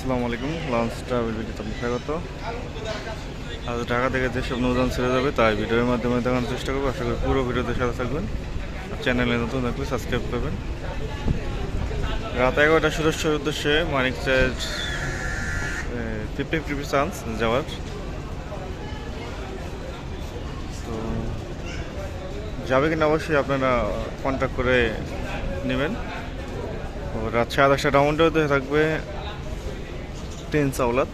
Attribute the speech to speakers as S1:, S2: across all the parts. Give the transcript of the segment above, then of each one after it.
S1: আসসালামু আলাইকুম launch travel ভিডিওতে আপনাকে স্বাগত। আজ ঢাকা থেকে যেসব নৌযান ছেড়ে যাবে, তাই ভিডিওর মাধ্যমে দেখানোর চেষ্টা করব। আশা করি পুরো ভিডিওতে সাথে থাকবেন। আর চ্যানেলে নতুন থাকলে সাবস্ক্রাইব করবেন। রাত এগারোটা সুরেশ্বর উদ্দেশ্যে Manik charge fifty fifty chance যাওয়ার। তো, যাবে কিনা অবশ্যই আপনারা কন্ট্যাক্ট করে নেবেন। রাত সাড়ে দশটা ডাউনটাউতে থাকবে। ট্রেন চাওলাত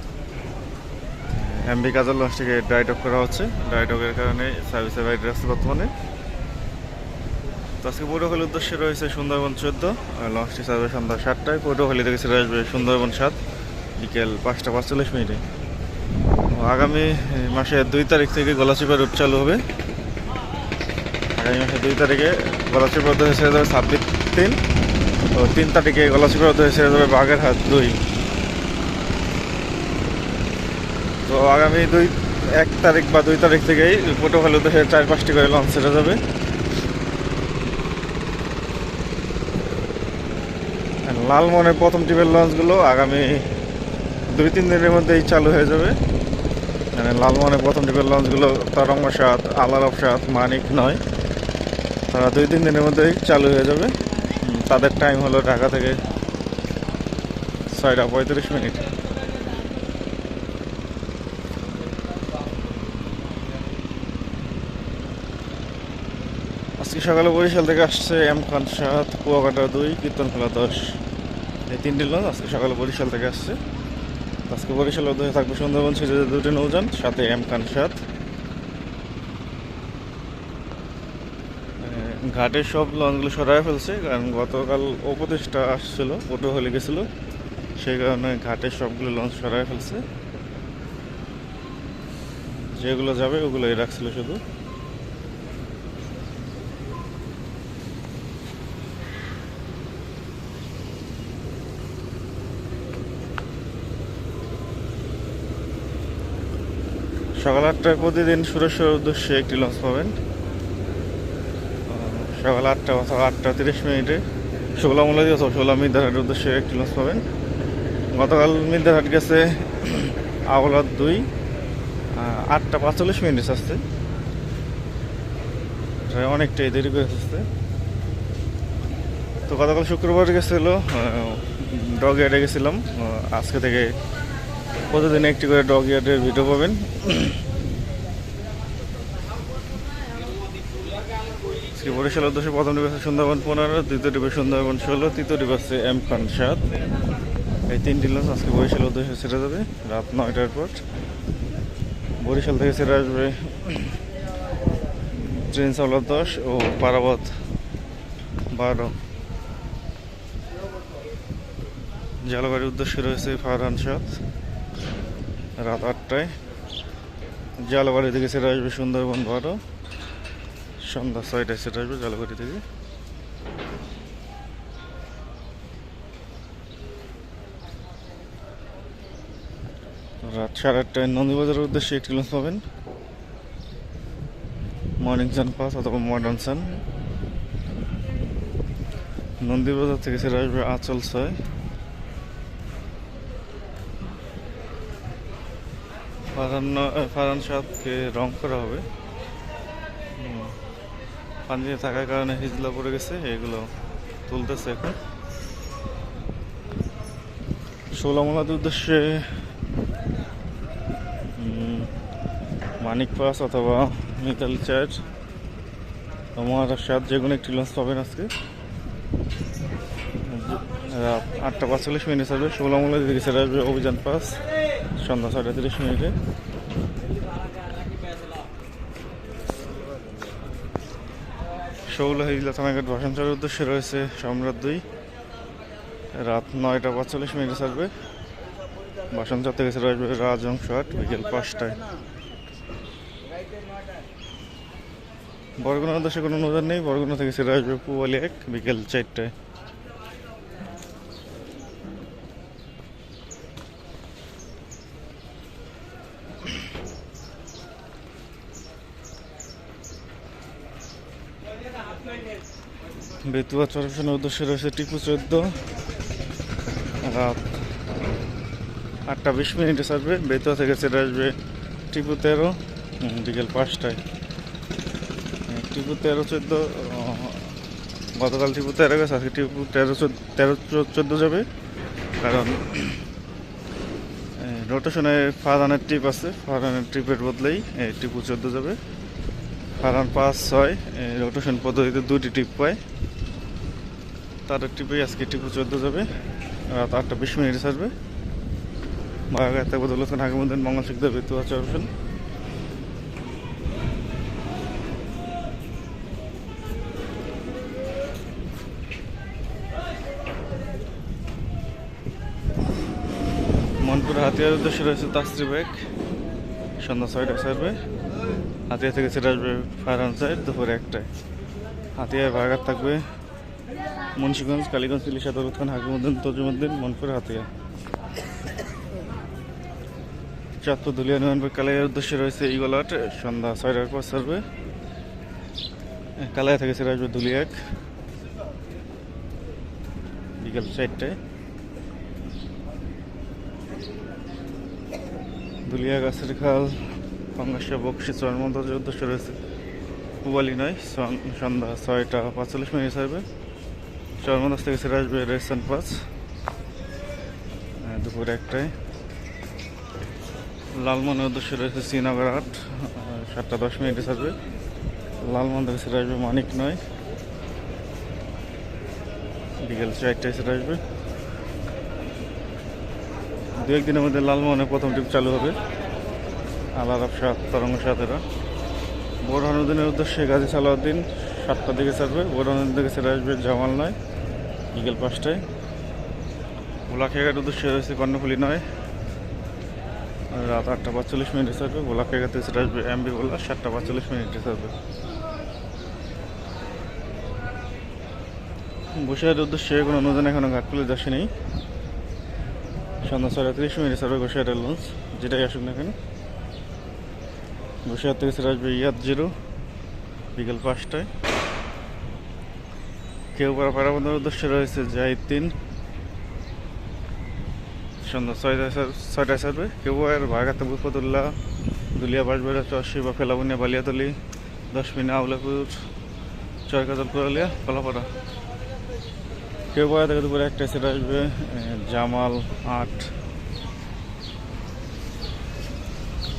S1: এমবি কাজার লঞ্চটিকে ড্রাইডক করা হচ্ছে। ড্রাইডকের কারণে সার্ভিসের বাইরে আসছে বর্তমানে। তো আজকে পটুয়াখালীর উদ্দেশ্যে রয়েছে সুন্দরবন চোদ্দ, আর লঞ্চটি ছাড়বে সন্ধ্যা সাতটায়। পটুয়াখালী থেকে ছেড়ে আসবে সুন্দরবন সাত, বিকেল পাঁচটা পাঁচচল্লিশ মিনিটে। আগামী মাসের দুই তারিখ থেকে গলাচিপা রুট চালু হবে। আগামী মাসের দুই তারিখে গলাচিপা উদ্দেশ্যে ছেড়ে যাবে ছাব্বিশ তিন। তো তিন তারিখে গলাচিপা উদ্দেশ্যে ছেড়ে যাবে বাগেরহাট দুই। তো আগামী দুই, এক তারিখ বা দুই তারিখ থেকেই পটুয়াখালী উদ্দেশ্যে চার পাঁচটি করে লঞ্চ ছেড়ে যাবে। আর লালমনের প্রথম টিপের লঞ্চগুলো আগামী দুই, তিন দিনের মধ্যেই চালু হয়ে যাবে। মানে লালমনের প্রথম টিপের লঞ্চগুলো তরঙ্গ সাত আলারব সাত মানিক নয়। তারা দুই, তিন দিনের মধ্যেই চালু হয়ে যাবে। তাদের টাইম হলো ঢাকা থেকে ছয়টা পঁয়ত্রিশ মিনিট। আজকে সকালে বরিশাল থেকে আসছে এম খান সাত কুয়াকাটা দুই, কীর্তনখোলা দশ। এই তিনটি লঞ্চ আজকে সকালে বরিশাল থেকে আসছে। আজকে বরিশাল উদ্দেশ্যে থাকবে সুন্দরবন সিরিজে দুটি নৌযান, সাথে এম খান সাত ঘাটের সব লঞ্চগুলো সরাই ফেলছে, কারণ গতকাল উপদেশটা আসছিল পটুয়াখালী গেছিল। সেই কারণে ঘাটের সবগুলো লঞ্চ সরাই ফেলছে। যেগুলো যাবে ওগুলোই রাখছিল শুধু। সকাল আটটায় প্রতিদিন সুরেশ্বর উদ্দেশ্যে একটি লঞ্চ পাবেন। সকাল আটটা অথবা আটটা তিরিশ মিনিটে ষোলা মূলাদি অথবা ষোলা মির্দারহাটের উদ্দেশ্যে একটি লঞ্চ পাবেন। গতকাল মির্দারহাট গেছে আওলাদ দুই আটটা পাঁচচল্লিশ মিনিট প্রায় অনেকটাই দেরি করে আসছে। তো গতকাল শুক্রবার গেছিল ডগ ইয়ার্ডে গেছিলাম আজকে থেকে প্রতিদিন একটি করে ডগ ইয়ার্ডের ভিডিও পাবেন। বরিশাল উদ্দেশ্যে প্রথম ডিভাস সুন্দরবন পনেরো, দ্বিতীয় ডিভাস সুন্দরবন ষোলো, তৃতীয় ডিভাসে এম খান সাত। এই তিনটি লঞ্চ আজকে বরিশাল উদ্দেশ্যে ছেড়ে যাবে, রাত নয়টার পর। বরিশাল থেকে ছেড়ে আসবে ট্রেন চাওলা দশ ও পারাবত বারো। জলবায়ুর উদ্দেশ্যে রয়েছে ফারহান সাত। রাত আটটায়। জলবাড়ি থেকে সেরে আসবে সুন্দরবন বারো। সন্ধ্যা ছয়টায় সেরে আসবে জলবাড়ি থেকে। রাত সাড়ে আটটায় নন্দীবাজারের উদ্দেশ্যে একটি লঞ্চ পাবেন। মর্নিং সান পাস অথবা মডার্ন সান নন্দীবাজার থেকে সেরে আসবে আঁচল ছয়। ফারান ফারান সাদকে রং করা হবে। পানিতে থাকার কারণে হিজলা পড়ে গেছে, এগুলো তুলতেছে এখন। ষোলামলার উদ্দেশ্যে মানিক পাস অথবা মিতাল চার্জ মহারাষ্ট্র যে কোনো একটি লঞ্চ পাবেন আজকে। আটটা পাঁচচল্লিশ মিনিট আসবে ষোলামলা দিকে আসবে অভিযান পাস। সন্ধ্যা ছয়টা তিরিশ মিনিটে। শৌলা হিজলা থানাঘাট ভাষণচারের উদ্দেশ্যে রয়েছে সম্রাট দুই। রাত নয়টা পাঁচচল্লিশ মিনিটে ছাড়বে। বাসনচার থেকে ছেড়ে আসবে রাজংশ আট বিকেল পাঁচটায়। বরগুনার উদ্দেশ্যে কোনো নজর নেই। বরগুনা থেকে ছেড়ে আসবে পুয়ালি এক, বিকেল চারটায়। বেতুয়া চরফেনের উদ্দেশ্যে রয়েছে টিপু চোদ্দ। রাত আটটা বিশ মিনিটে ছাড়বে। বেতুয়া থেকে ছেড়ে আসবে টিপু তেরো বিকেল পাঁচটায়। টিপু তেরো চোদ্দ গতকাল টিপু তেরো গেছে, আজকে টিপু তেরো তেরো চোদ্দ যাবে। কারণ রোটেশনে ফারহানের ট্রিপ আছে। ফারানের ট্রিপের বদলেই টিপু চোদ্দ যাবে। ফারহান পাঁচ, ছয় রোটেশন পদ্ধতিতে দুটি ট্রিপ পায়। তাদের ট্রিপেই আজকে টিপু চোদ্দ যাবে। রাত আটটা বিশ মিনিটে ছাড়বে বাগাগাতে বদলতেন হাকিমুদ্দিন মঙ্গল শিকদার বেতুয়া চরফেন মনপুর হাতিয়ার উদ্দেশ্যে রয়েছে তাস্ত্রী ব্যাগ। সন্ধ্যা ছয়টায় ছাড়বে। হাতিয়া থেকে ছেড়ে আসবে ফায়ার সাইড দুপুরে একটায়। হাতিয়ার ভাগার থাকবে। মুন্সিগঞ্জ, কালীগঞ্জ ইলিশা দৌলত খান হাকিমুদ্দিন, তজুমুদ্দিন, মনপুর, হাতিয়া। চাঁদপুর, দুলিয়া নিয়ন্ত্রণ কালাইয়ের উদ্দেশ্যে রয়েছে ইগলাট সন্ধ্যা ছয়টার পর ছাড়বে কালাই থেকে ছেড়ে আসবে দুলিয়াক। বিকেল চারটায়। দুলিয়া গাছের খাল পাঙ্গাসা বক্সি চরমন্দাজের উদ্দেশ্যে রয়েছে। পুবালি নয় সন্ধ্যা ছয়টা পাঁচচল্লিশ মিনিট ছাড়বে চরমন্দাজ থেকে ছেড়ে আসবে রেসান পাস দুপুর একটায়। লালমনের উদ্দেশ্যে রয়েছে শ্রীনগর আট। সাতটা দশ মিনিটে ছাড়বে। লালমন থেকে ছেড়ে আসবে মানিক নয়। বিকেল চারটায় ছেড়ে আসবে। দু একদিনের মধ্যে লালমোহনের প্রথম ট্রিপ চালু হবে। আলার সাত, তরঙ্গ সাতেরা। বোরহানুদ্দিনের উদ্দেশ্যে গাজী সালাউদ্দিন সাতটার দিকে ছাড়বে। বোরহানুদ্দিন থেকে ছেড়ে আসবে জামাল নয়। বিকেল পাঁচটায়। ভোলাখিয়াঘাট উদ্দেশ্যে রয়েছে কর্ণফুলি নয়। রাত আটটা পাঁচচল্লিশ মিনিটে ভোলাখিয়াঘাট থেকে ছেড়ে আসবে এমবি বলা সাতটা পাঁচচল্লিশ মিনিটে ছাড়বে বসিরহাটের উদ্দেশ্যে কোনো নতুন এখনও ঘাট পুলিশ আসেনি সন্ধ্যা ছয়টা তিরিশ মিনিটে ছাড়বে বসিরহাটের লঞ্চ, যেটাই আসুক না কেন। বসিরহাট থেকে ছেড়ে আসবে ইয়াদ জিরো, বিকেল পাঁচটায়। কেউ পাড়া পাড়াবন্ধের উদ্দেশ্যে রয়েছে জাহিদ তিন। সন্ধ্যা ছয়টা ছয়টায় কেউ আর ভাগাতে বুফতুল্লাহ দুলিয়া, বাঁশবেড়া, চরশি, বা ফেলাবনিয়া, বালিয়াতলি, দশমিনা, আউলাপুর চরকাজল কোরালিয়া কলাপাড়া। কেউ পাড়া থেকে দুপুরে একটা সেটা আসবে জামাল আট।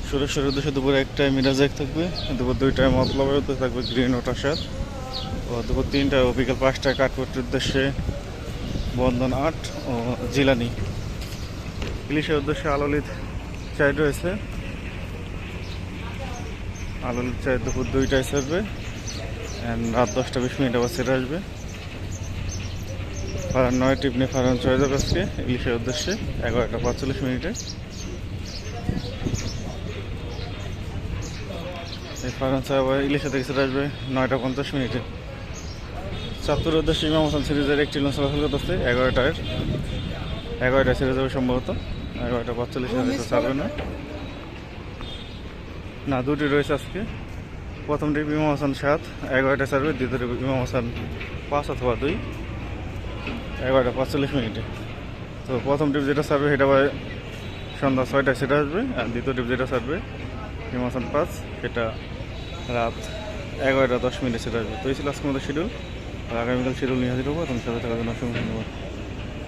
S1: সুরেশ্বরের উদ্দেশ্যে দুপুরে একটায় মিরাজ এক থাকবে, দুপুর দুইটায় মতলবের থাকবে গ্রিন ওটার সাথ ও দুপুর তিনটায় ও বিকেল পাঁচটায় কাঠপট্টির উদ্দেশ্যে বন্ধন আট ও জিলানি। ইলিশের উদ্দেশ্যে আলোলিত চাই রয়েছে। আলোলিত চাই দুপুর দুইটায় ছাড়বে অ্যান্ড রাত দশটা বিশ মিনিট আবার ছেড়ে আসবে। ফারান নয় টিপনি ফারান ছয় যাবে ইলিশের উদ্দেশ্যে এগারোটা পাঁচচল্লিশ মিনিটে। এই ফারান ছয় আবার ইলিশা থেকে ছেড়ে আসবে নয়টা পঞ্চাশ মিনিটে। চাঁদপুরের উদ্দেশ্যে ইমাম হাসান সিরিজের একটি লঞ্চ চলাচল করতেছে এগারোটায় এগারোটায় ছেড়ে যাবে সম্ভবত। এগারোটা পাঁচচল্লিশ মিনিটে ছাড়বে না না, দুটি রয়েছে আজকে। প্রথম ট্রিপ ইমাম হাসান সাত, এগারোটা ছাড়বে। দ্বিতীয় ইমাম হাসান পাঁচ অথবা দুই। এগারোটা পাঁচচল্লিশ মিনিটে। তো প্রথম ট্রিপ যেটা ছাড়বে সেটা সন্ধ্যা ছয়টায় সেটা আসবে, আর দ্বিতীয় ট্রিপ যেটা ছাড়বে হিমাচল পাঁচ, সেটা রাত এগারোটা দশ মিনিটে সেটা আসবে। তো এই ছিল আজকের মধ্যে শিডিউল আর আগামীকাল শিডিউল নিয়ে হাজির হব। এবং সাথে থাকার জন্য অসংখ্য ধন্যবাদ।